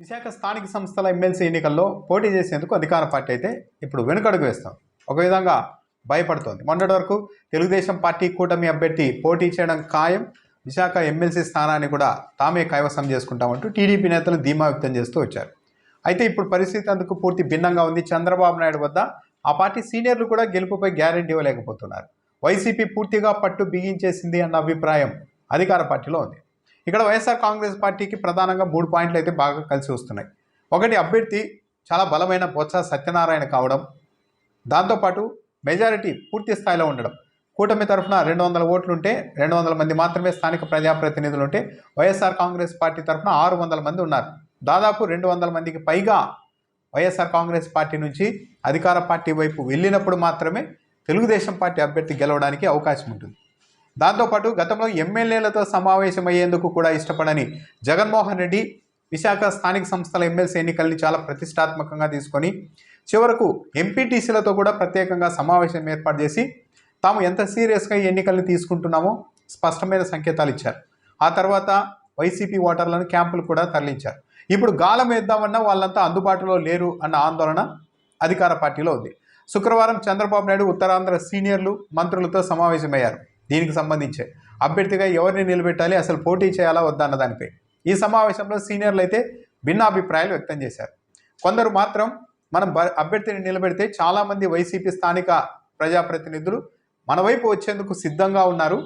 విశాఖ స్థానిక సంస్థల ఎమ్మెల్సీ ఎన్నికల్లో పోటీ చేసేందుకు అధికార పార్టీ అయితే ఇప్పుడు వెనుకడుగు వేస్తాం. ఒక విధంగా భయపడుతోంది. మొన్నటి వరకు తెలుగుదేశం పార్టీ కూటమి అభ్యర్థి పోటీ చేయడం ఖాయం. విశాఖ ఎమ్మెల్సీ స్థానాన్ని కూడా తామే కైవసం చేసుకుంటామంటూ టీడీపీ నేతలు ధీమా వ్యక్తం చేస్తూ వచ్చారు. అయితే ఇప్పుడు పరిస్థితి అందుకు పూర్తి భిన్నంగా ఉంది. చంద్రబాబు నాయుడు వద్ద ఆ పార్టీ సీనియర్లు కూడా గెలుపుపై గ్యారెంటీ ఇవ్వలేకపోతున్నారు. వైసీపీ పూర్తిగా పట్టు బిగించేసింది అన్న అభిప్రాయం అధికార పార్టీలో ఉంది. ఇక్కడ వైఎస్ఆర్ కాంగ్రెస్ పార్టీకి ప్రధానంగా మూడు పాయింట్లు అయితే బాగా కలిసి వస్తున్నాయి. ఒకటి అభ్యర్థి చాలా బలమైన బొత్స సత్యనారాయణ కావడం దాంతోపాటు మెజారిటీ పూర్తి స్థాయిలో ఉండడం. కూటమి తరఫున రెండు వందల ఓట్లుంటే రెండు వందల మంది మాత్రమే స్థానిక ప్రజాప్రతినిధులు ఉంటే వైఎస్ఆర్ కాంగ్రెస్ పార్టీ తరఫున ఆరు వందల మంది ఉన్నారు. దాదాపు రెండు వందల మందికి పైగా వైఎస్ఆర్ కాంగ్రెస్ పార్టీ నుంచి అధికార పార్టీ వైపు వెళ్ళినప్పుడు మాత్రమే తెలుగుదేశం పార్టీ అభ్యర్థి గెలవడానికి అవకాశం ఉంటుంది. దాంతోపాటు గతంలో ఎమ్మెల్యేలతో సమావేశమయ్యేందుకు కూడా ఇష్టపడని జగన్మోహన్ రెడ్డి విశాఖ స్థానిక సంస్థల ఎమ్మెల్సీ ఎన్నికల్ని చాలా ప్రతిష్టాత్మకంగా తీసుకొని చివరకు ఎంపీటీసీలతో కూడా ప్రత్యేకంగా సమావేశం ఏర్పాటు చేసి తాము ఎంత సీరియస్గా ఈ ఎన్నికల్ని తీసుకుంటున్నామో స్పష్టమైన సంకేతాలు ఇచ్చారు. ఆ తర్వాత వైసీపీ ఓటర్లను క్యాంపులు కూడా తరలించారు. ఇప్పుడు గాలం వేద్దామన్నా వాళ్ళంతా అందుబాటులో లేరు అన్న ఆందోళన అధికార పార్టీలో ఉంది. శుక్రవారం చంద్రబాబు నాయుడు ఉత్తరాంధ్ర సీనియర్లు మంత్రులతో సమావేశమయ్యారు. దీనికి సంబంధించే. అభ్యర్థిగా ఎవరిని నిలబెట్టాలి అసలు పోటీ చేయాలా వద్దా అన్న దానిపై. ఈ సమావేశంలో సీనియర్లు అయితే భిన్నాభిప్రాయాలు వ్యక్తం చేశారు. కొందరు మాత్రం మనం అభ్యర్థిని నిలబెడితే చాలామంది వైసీపీ స్థానిక ప్రజాప్రతినిధులు మన వైపు వచ్చేందుకు సిద్ధంగా ఉన్నారు.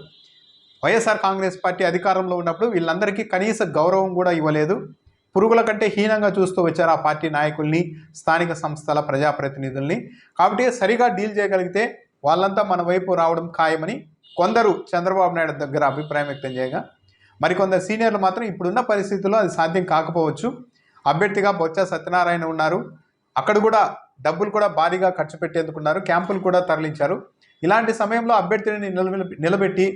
వైఎస్ఆర్ కాంగ్రెస్ పార్టీ అధికారంలో ఉన్నప్పుడు వీళ్ళందరికీ కనీస గౌరవం కూడా ఇవ్వలేదు. పురుగుల కంటే హీనంగా చూస్తూ వచ్చారు ఆ పార్టీ నాయకుల్ని స్థానిక సంస్థల ప్రజాప్రతినిధుల్ని. కాబట్టి సరిగా డీల్ చేయగలిగితే వాళ్ళంతా మన వైపు రావడం ఖాయమని కొందరు చంద్రబాబు నాయుడు దగ్గర అభిప్రాయం వ్యక్తం చేయగా మరికొందరు సీనియర్లు మాత్రం ఇప్పుడున్న పరిస్థితుల్లో అది సాధ్యం కాకపోవచ్చు. అభ్యర్థిగా బొత్స సత్యనారాయణ ఉన్నారు. అక్కడ కూడా డబ్బులు కూడా భారీగా ఖర్చు పెట్టేందుకున్నారు. క్యాంపులు కూడా తరలించారు. ఇలాంటి సమయంలో అభ్యర్థిని నిలబెట్టి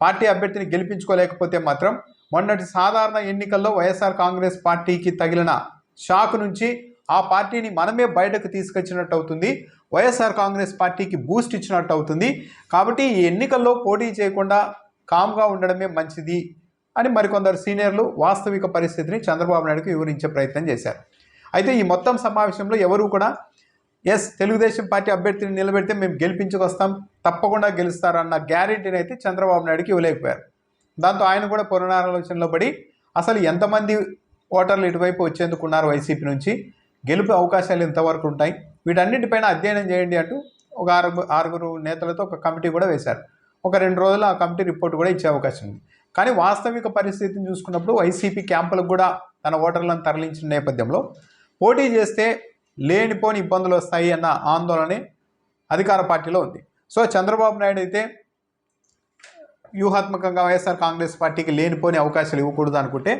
పార్టీ అభ్యర్థిని గెలిపించుకోలేకపోతే మాత్రం మొన్నటి సాధారణ ఎన్నికల్లో వైఎస్ఆర్ కాంగ్రెస్ పార్టీకి తగిలిన షాక్ నుంచి ఆ పార్టీని మనమే బయటకు తీసుకొచ్చినట్టు అవుతుంది. వైఎస్ఆర్ కాంగ్రెస్ పార్టీకి బూస్ట్ ఇచ్చినట్టు అవుతుంది. కాబట్టి ఈ ఎన్నికల్లో పోటీ చేయకుండా కామ్గా ఉండడమే మంచిది అని మరికొందరు సీనియర్లు వాస్తవిక పరిస్థితిని చంద్రబాబు నాయుడుకు వివరించే ప్రయత్నం చేశారు. అయితే ఈ మొత్తం సమావేశంలో ఎవరు కూడా ఎస్ తెలుగుదేశం పార్టీ అభ్యర్థిని నిలబెడితే మేము గెలిపించుకొస్తాం తప్పకుండా గెలుస్తారన్న గ్యారంటీని అయితే చంద్రబాబు నాయుడుకి ఇవ్వలేకపోయారు. దాంతో ఆయన కూడా పునరాలోచనలో పడి అసలు ఎంతమంది ఓటర్లు ఇటువైపు వచ్చేందుకున్నారు వైసీపీ నుంచి? గెలుపు అవకాశాలు ఎంతవరకు ఉంటాయి. వీటన్నిటిపైన అధ్యయనం చేయండి అంటూ ఒక ఆరుగురు ఆరుగురు నేతలతో ఒక కమిటీ కూడా వేశారు. ఒక రెండు రోజులు ఆ కమిటీ రిపోర్ట్ కూడా ఇచ్చే అవకాశం ఉంది. కానీ వాస్తవిక పరిస్థితిని చూసుకున్నప్పుడు వైసీపీ క్యాంపులకు కూడా తన ఓటర్లను తరలించిన నేపథ్యంలో పోటీ చేస్తే లేనిపోని ఇబ్బందులు వస్తాయి అన్న ఆందోళన అధికార పార్టీలో ఉంది. సో చంద్రబాబు నాయుడు అయితే వ్యూహాత్మకంగా వైఎస్ఆర్ కాంగ్రెస్ పార్టీకి లేనిపోని అవకాశాలు ఇవ్వకూడదు అనుకుంటే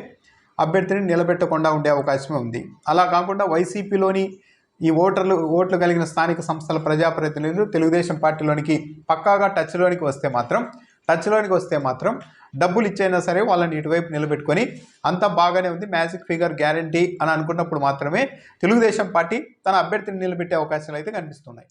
అభ్యర్థిని నిలబెట్టకుండా ఉండే అవకాశమే ఉంది. అలా కాకుండా వైసీపీలోని ఈ ఓటర్లు ఓట్లు కలిగిన స్థానిక సంస్థల ప్రజాప్రతినిధులు తెలుగుదేశం పార్టీలోనికి పక్కాగా టచ్లోనికి వస్తే మాత్రం టచ్లోనికి వస్తే మాత్రం డబ్బులు ఇచ్చైనా సరే వాళ్ళని ఇటువైపు నిలబెట్టుకొని అంతా బాగానే ఉంది మ్యాజిక్ ఫిగర్ గ్యారంటీ అని అనుకున్నప్పుడు మాత్రమే తెలుగుదేశం పార్టీ తన అభ్యర్థిని నిలబెట్టే అవకాశాలు అయితే కనిపిస్తున్నాయి.